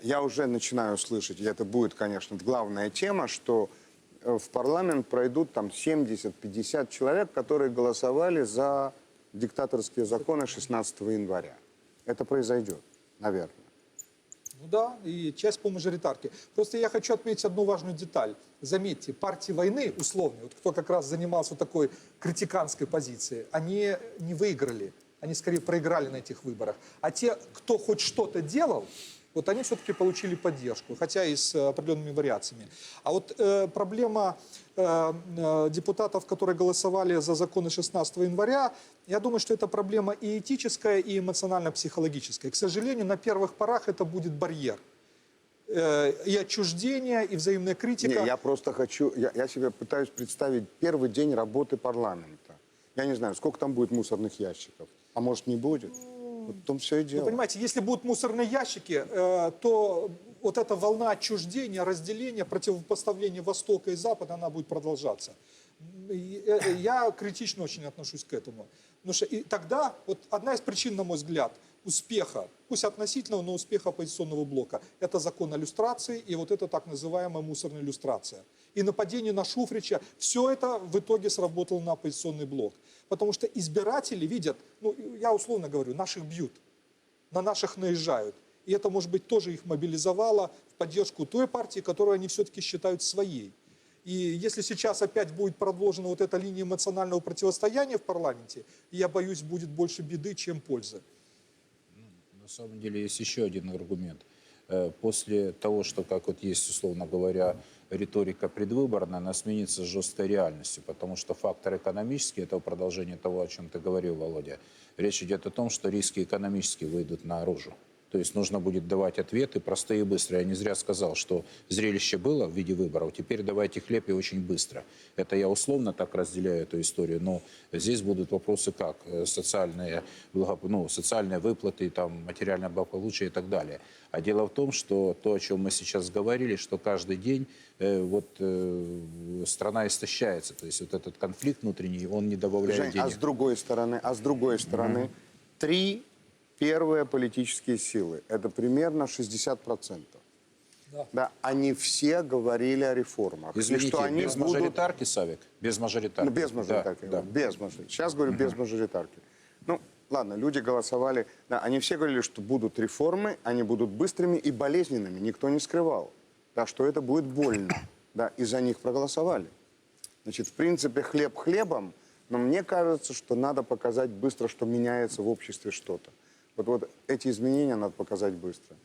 Я уже начинаю слышать, и это будет, конечно, главная тема, что э, в парламент пройдут там 70-50 человек, которые голосовали за диктаторские законы 16 января. Это произойдет, наверное. Ну да, и часть по мажоритарке. Просто я хочу отметить одну важную деталь. Заметьте, партии войны, условные, вот кто как раз занимался такой критиканской позицией, они не выиграли, они скорее проиграли на этих выборах. А те, кто хоть что-то делал, вот они все-таки получили поддержку, хотя и с э, определенными вариациями. А вот э, проблема э, э, депутатов, которые голосовали за законы 16 января, я думаю, что это проблема и этическая, и эмоционально-психологическая. К сожалению, на первых порах это будет барьер. Э, и отчуждение, и взаимная критика. Не, я просто хочу, я, я себе пытаюсь представить первый день работы парламента. Я не знаю, сколько там будет мусорных ящиков, а может не будет. Вот в том все и Вы дело. понимаете, если будут мусорные ящики, э, то вот эта волна отчуждения, разделения, противопоставления Востока и Запада, она будет продолжаться. Э, Я критично очень отношусь к этому. Потому что и тогда, вот одна из причин, на мой взгляд, успеха, пусть относительного, но успеха оппозиционного блока, это закон о и вот это так называемая мусорная люстрация. И нападение на Шуфрича, все это в итоге сработало на оппозиционный блок. Потому что избиратели видят, ну, я условно говорю, наших бьют на наших наезжают. И это, может быть, тоже их мобилизовало в поддержку той партии, которую они все-таки считают своей. И если сейчас опять будет продолжена вот эта линия эмоционального противостояния в парламенте, я боюсь, будет больше беды, чем пользы. Самом деле есть еще один аргумент. Э, После того, что, как вот есть, условно говоря, риторика предвыборная, она сменится жесткой реальностью, потому что фактор экономический, это продолжение того, о чем ты говорил, Володя. Речь идет о том, что риски экономические выйдут наружу. То есть нужно будет давать ответы простые и быстрые. Я не зря сказал, что зрелище было в виде выборов, теперь давайте хлеб и очень быстро. Это я условно так разделяю эту историю, но здесь будут вопросы как э, социальные, ну, социальные выплаты, там, материальное благополучие и так далее. А дело в том, что то, о чем мы сейчас говорили, что каждый день э, вот, э, страна истощается. То есть вот этот конфликт внутренний, он не добавляет Жень, денег. а с другой стороны, а с другой стороны, три первые политические силы, это примерно 60%. Да. Да, они все говорили о реформах. И Извините, что они без будут- мажоритарки, Савик? Без мажоритарки? Ну, без мажоритарки. Да, да. Без мажоритарки. Сейчас говорю без мажоритарки. Ну, ладно, люди голосовали. Да, они все говорили, что будут реформы, они будут быстрыми и болезненными. Никто не скрывал. Да, что это будет больно. Да, и за них проголосовали. Значит, в принципе, хлеб хлебом, но мне кажется, что надо показать быстро, что меняется в обществе что-то. Вот, вот эти изменения надо показать быстро.